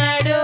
ఉన్నాడు